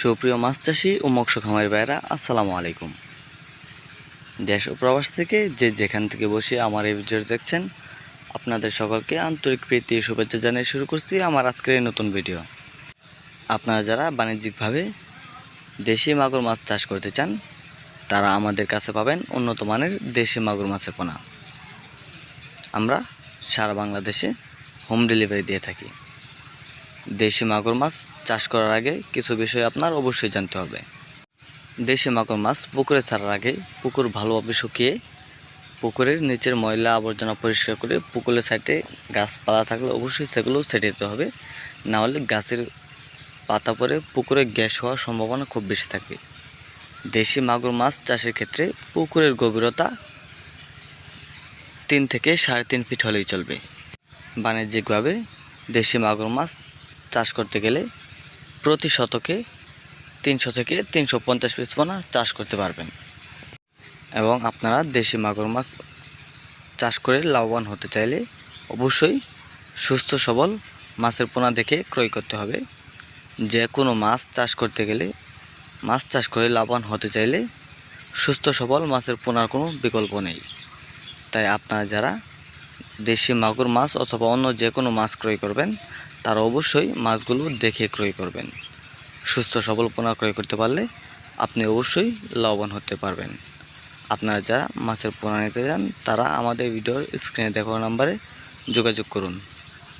সুপ্রিয় মাছ চাষি ও মৎস্য খামারি ভাইরা আসসালামু আলাইকুম। দেশ ও প্রবাস থেকে যে যেখান থেকে বসে আমার এই ভিডিও দেখছেন, আপনাদের সকলকে আন্তরিক প্রীতি শুভেচ্ছা জানিয়ে শুরু করছি আমার আজকের এই নতুন ভিডিও। আপনারা যারা বাণিজ্যিকভাবে দেশি মাগুর মাছ চাষ করতে চান, তারা আমাদের কাছে পাবেন উন্নত মানের দেশি মাগুর মাছের পোনা। আমরা সারা বাংলাদেশে হোম ডেলিভারি দিয়ে থাকি। দেশি মাগুর মাছ চাষ করার আগে কিছু বিষয় আপনার অবশ্যই জানতে হবে। দেশি মাগুর মাছ পুকুরে ছাড়ার আগে পুকুর ভালোভাবে শুকিয়ে পুকুরের নিচের ময়লা আবর্জনা পরিষ্কার করে পুকুরের সাইডে গাছপালা থাকলে অবশ্যই সেগুলো ছেটে দিতে হবে। না হলে গাছের পাতা পরে পুকুরে গ্যাস হওয়ার সম্ভাবনা খুব বেশি থাকে। দেশি মাগুর মাছ চাষের ক্ষেত্রে পুকুরের গভীরতা তিন থেকে সাড়ে তিন ফিট হলেই চলবে। বাণিজ্যিকভাবে দেশি মাগুর মাছ চাষ করতে গেলে প্রতি শতকে তিনশো থেকে তিনশো পঞ্চাশ পিস পোনা চাষ করতে পারবেন। এবং আপনারা দেশি মাগুর মাছ চাষ করে লাভবান হতে চাইলে অবশ্যই সুস্থ সবল মাছের পোনা দেখে ক্রয় করতে হবে। যে কোনো মাছ চাষ করতে গেলে, মাছ চাষ করে লাভবান হতে চাইলে সুস্থ সবল মাছের পোনার কোনো বিকল্প নেই। তাই আপনারা যারা দেশি মাগুর মাছ অথবা অন্য যে কোনো মাছ ক্রয় করবেন, তারা অবশ্যই মাছগুলো দেখে ক্রয় করবেন। সুস্থ, সবল পোনা ক্রয় করতে পারলে আপনি অবশ্যই লাভবান হতে পারবেন। আপনারা যারা মাছের পোনা নিতে চান, তারা আমাদের ভিডিওর স্ক্রিনে দেখানো নাম্বারে যোগাযোগ করুন।